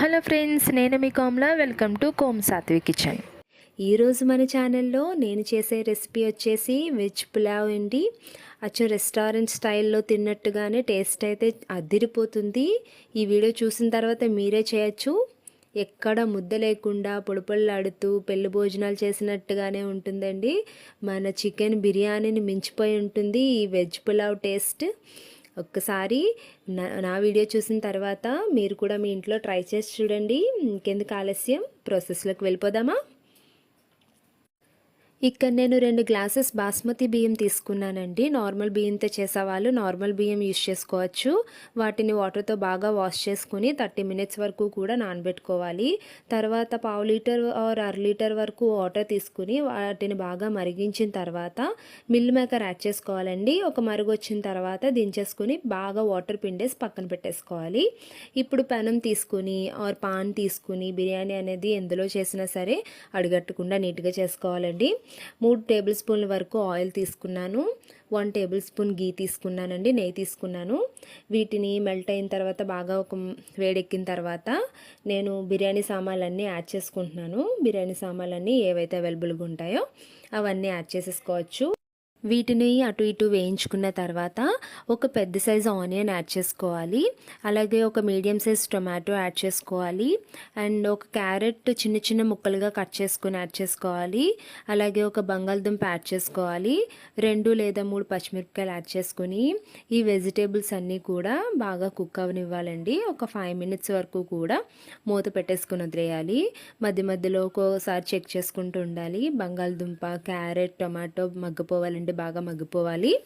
Hello friends నేను మీ Komla. Welcome to Kom Sathvi kitchen. ఈరోజు మన ఛానల్లో నేను చేసే రెసిపీ వచ్చేసి వెజ్ పులావ్ అండి. అచ్చం రెస్టారెంట్ స్టైల్లో తిన్నట్టుగానే టేస్ట్ అయితే అదిరిపోతుంది. ఈ వీడియో చూసిన తర్వాత మీరే చేయొచ్చు. ఎక్కడ ముద్ద లేకుండా పొడిపళ్ళాడుతూ పెళ్ళి భోజనాలు చేసినట్టుగానే ఉంటుందండి. మన చికెన్ బిర్యానీని మించిపోయి ఉంటుంది ఈ వెజ్ పులావ్ టేస్ట్. ఒక్కసారి నా నా వీడియో చూసిన తర్వాత మీరు కూడా మీ ఇంట్లో ట్రై చేసి చూడండి. ఇంకెందుకు ఆలస్యం? ప్రాసెస్లోకి వెళ్ళిపోదామా? ఇక్కడ నేను రెండు గ్లాసెస్ బాస్మతి బియ్యం తీసుకున్నానండి. నార్మల్ బియ్యంతో చేసేవాళ్ళు నార్మల్ బియ్యం యూస్ చేసుకోవచ్చు. వాటిని వాటర్తో బాగా వాష్ చేసుకుని థర్టీ మినిట్స్ వరకు కూడా నానబెట్టుకోవాలి. తర్వాత పావు లీటర్ ఆర్ అర లీటర్ వరకు వాటర్ తీసుకుని వాటిని బాగా మరిగించిన తర్వాత మిల్ మేకర్ యాడ్ చేసుకోవాలండి. ఒక మరుగు వచ్చిన తర్వాత దించేసుకుని బాగా వాటర్ పిండేసి పక్కన పెట్టేసుకోవాలి. ఇప్పుడు పెనం తీసుకుని ఆర్ పాన్ తీసుకుని బిర్యానీ అనేది ఎందులో చేసినా సరే అడుగట్టకుండా నీట్గా చేసుకోవాలండి. మూడు టేబుల్ స్పూన్ల వరకు ఆయిల్ తీసుకున్నాను. వన్ టేబుల్ స్పూన్ గీ తీసుకున్నానండి నెయ్యి తీసుకున్నాను. వీటిని మెల్ట్ అయిన తర్వాత బాగా ఒక వేడెక్కిన తర్వాత నేను బిర్యానీ సామాన్లన్నీ యాడ్ చేసుకుంటున్నాను. బిర్యానీ సామాన్లన్నీ ఏవైతే అవైలబుల్గా ఉంటాయో అవన్నీ యాడ్ చేసేసుకోవచ్చు. వీటిని అటు ఇటు వేయించుకున్న తర్వాత ఒక పెద్ద సైజు ఆనియన్ యాడ్ చేసుకోవాలి. అలాగే ఒక మీడియం సైజ్ టొమాటో యాడ్ చేసుకోవాలి. అండ్ ఒక క్యారెట్ చిన్న చిన్న ముక్కలుగా కట్ చేసుకుని యాడ్ చేసుకోవాలి. అలాగే ఒక బంగాళదుంప యాడ్ చేసుకోవాలి. రెండు లేదా మూడు పచ్చిమిరపకాయలు యాడ్ చేసుకుని ఈ వెజిటేబుల్స్ అన్నీ కూడా బాగా కుక్ అవనివ్వాలండి. ఒక ఫైవ్ మినిట్స్ వరకు కూడా మూత పెట్టేసుకుని వదిలేయాలి. మధ్య మధ్యలో ఒక్కోసారి చెక్ చేసుకుంటూ ఉండాలి. బంగాళదుంప క్యారెట్ టొమాటో మగ్గిపోవాలండి బాగా మగ్గిపోవాలి.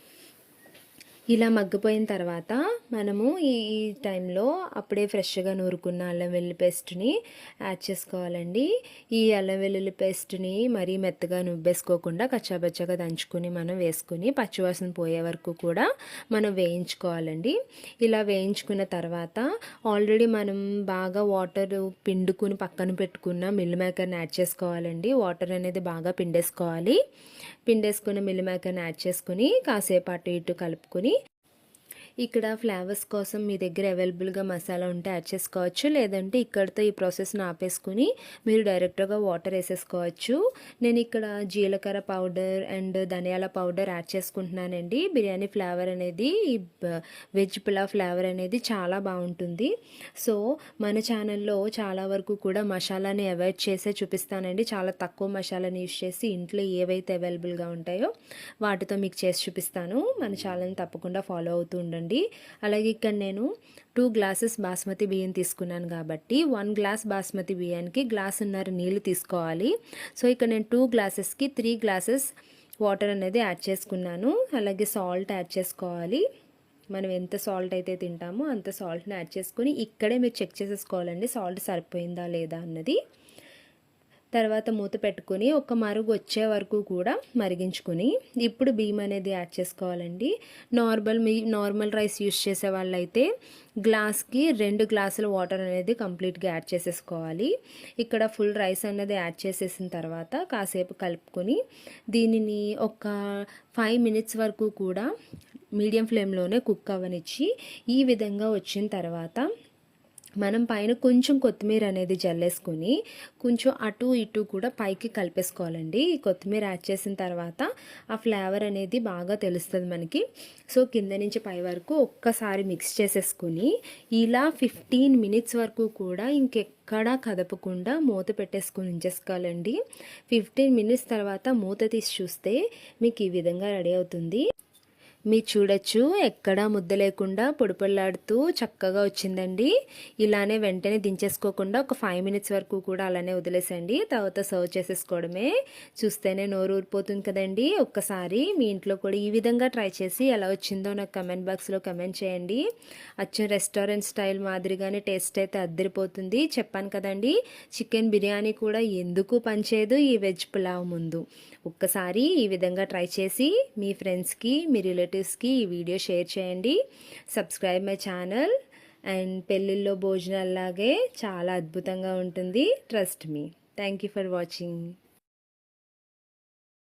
ఇలా మగ్గిపోయిన తర్వాత మనము ఈ టైంలో అప్పుడే ఫ్రెష్గా నూరుకున్న అల్లం వెల్లుల్లి పేస్ట్ని యాడ్ చేసుకోవాలండి. ఈ అల్లం వెల్లుల్లి పేస్ట్ని మరీ మెత్తగా నువ్వేసుకోకుండా కచ్చాబచ్చగా దంచుకుని మనం వేసుకుని పచ్చివాసన పోయే వరకు కూడా మనం వేయించుకోవాలండి. ఇలా వేయించుకున్న తర్వాత ఆల్రెడీ మనం బాగా వాటర్ పిండుకుని పక్కన పెట్టుకున్న మిల్ మేకర్ని యాడ్ చేసుకోవాలండి. వాటర్ అనేది బాగా పిండేసుకోవాలి. పిండేసుకున్న మిల్లిమేకర్ని యాడ్ చేసుకుని కాసేపు అటు ఇటు కలుపుకొని ఇక్కడ ఫ్లేవర్స్ కోసం మీ దగ్గర అవైలబుల్గా మసాలా ఉంటే యాడ్ చేసుకోవచ్చు. లేదంటే ఇక్కడితో ఈ ప్రాసెస్ని ఆపేసుకుని మీరు డైరెక్ట్గా వాటర్ వేసేసుకోవచ్చు. నేను ఇక్కడ జీలకర్ర పౌడర్ అండ్ ధనియాల పౌడర్ యాడ్ చేసుకుంటున్నానండి. బిర్యానీ ఫ్లేవర్ అనేది ఈ వెజ్ పులావ్ ఫ్లేవర్ అనేది చాలా బాగుంటుంది. సో మన ఛానల్లో చాలా వరకు కూడా మసాలాని అవాయిడ్ చేసే చూపిస్తానండి. చాలా తక్కువ మసాలాని యూస్ చేసి ఇంట్లో ఏవైతే అవైలబుల్గా ఉంటాయో వాటితో మీకు చేసి చూపిస్తాను. మన ఛానల్ని తప్పకుండా ఫాలో అవుతూ ఉండండి. తీసుకోండి అలాగే ఇక్కడ నేను టూ గ్లాసెస్ బాస్మతి బియ్యం తీసుకున్నాను కాబట్టి వన్ గ్లాస్ బాస్మతి బియ్యానికి గ్లాస్ ఉన్నర నీళ్ళు తీసుకోవాలి. సో ఇక్కడ నేను టూ గ్లాసెస్కి త్రీ గ్లాసెస్ వాటర్ అనేది యాడ్ చేసుకున్నాను. అలాగే సాల్ట్ యాడ్ చేసుకోవాలి. మనం ఎంత సాల్ట్ అయితే తింటామో అంత సాల్ట్ని యాడ్ చేసుకొని ఇక్కడే మీరు చెక్ చేసేసుకోవాలండి. సాల్ట్ సరిపోయిందా లేదా అన్నది. తర్వాత మూత పెట్టుకుని ఒక మరుగు వచ్చే వరకు కూడా మరిగించుకుని ఇప్పుడు బియ్యం అనేది యాడ్ చేసుకోవాలండి. నార్మల్ మీ నార్మల్ రైస్ యూస్ చేసే వాళ్ళైతే గ్లాస్కి రెండు గ్లాసుల వాటర్ అనేది కంప్లీట్గా యాడ్ చేసేసుకోవాలి. ఇక్కడ ఫుల్ రైస్ అనేది యాడ్ చేసేసిన తర్వాత కాసేపు కలుపుకొని దీనిని ఒక ఫైవ్ మినిట్స్ వరకు కూడా మీడియం ఫ్లేమ్లోనే కుక్ అవ్వనిచ్చి ఈ విధంగా వచ్చిన తర్వాత మనం పైన కొంచెం కొత్తిమీర అనేది జల్లేసుకొని కొంచెం అటు ఇటు కూడా పైకి కలిపేసుకోవాలండి. ఈ కొత్తిమీర యాడ్ చేసిన తర్వాత ఆ ఫ్లేవర్ అనేది బాగా తెలుస్తుంది మనకి. సో కింద నుంచి పై వరకు ఒక్కసారి మిక్స్ చేసేసుకుని ఇలా ఫిఫ్టీన్ మినిట్స్ వరకు కూడా ఇంకెక్కడా కదపకుండా మూత పెట్టేసుకుని ఉంచేసుకోవాలండి. ఫిఫ్టీన్ మినిట్స్ తర్వాత మూత తీసి చూస్తే మీకు ఈ విధంగా రెడీ అవుతుంది. మీరు చూడొచ్చు ఎక్కడా ముద్ద లేకుండా పొడిపొల్లాడుతూ చక్కగా వచ్చిందండి. ఇలానే వెంటనే దించేసుకోకుండా ఒక ఫైవ్ మినిట్స్ వరకు కూడా అలానే వదిలేసండి. తర్వాత సర్వ్ చేసేసుకోవడమే. చూస్తేనే నోరు ఊరిపోతుంది కదండి. ఒక్కసారి మీ ఇంట్లో కూడా ఈ విధంగా ట్రై చేసి ఎలా వచ్చిందో నాకు కమెంట్ బాక్స్లో కమెంట్ చేయండి. అచ్చం రెస్టారెంట్ స్టైల్ మాదిరిగానే టేస్ట్ అయితే అద్దరిపోతుంది. చెప్పాను కదండి చికెన్ బిర్యానీ కూడా ఎందుకు పనిచేయదు ఈ వెజ్ పులావ్ ముందు. ఒక్కసారి ఈ విధంగా ట్రై చేసి మీ ఫ్రెండ్స్కి మీ రిలేటివ్స్కి ఈ వీడియో షేర్ చేయండి. Subscribe my channel. అండ్ పెళ్ళిళ్ళలో భోజనాల్లాగే చాలా అద్భుతంగా ఉంటుంది. Trust me thank you for watching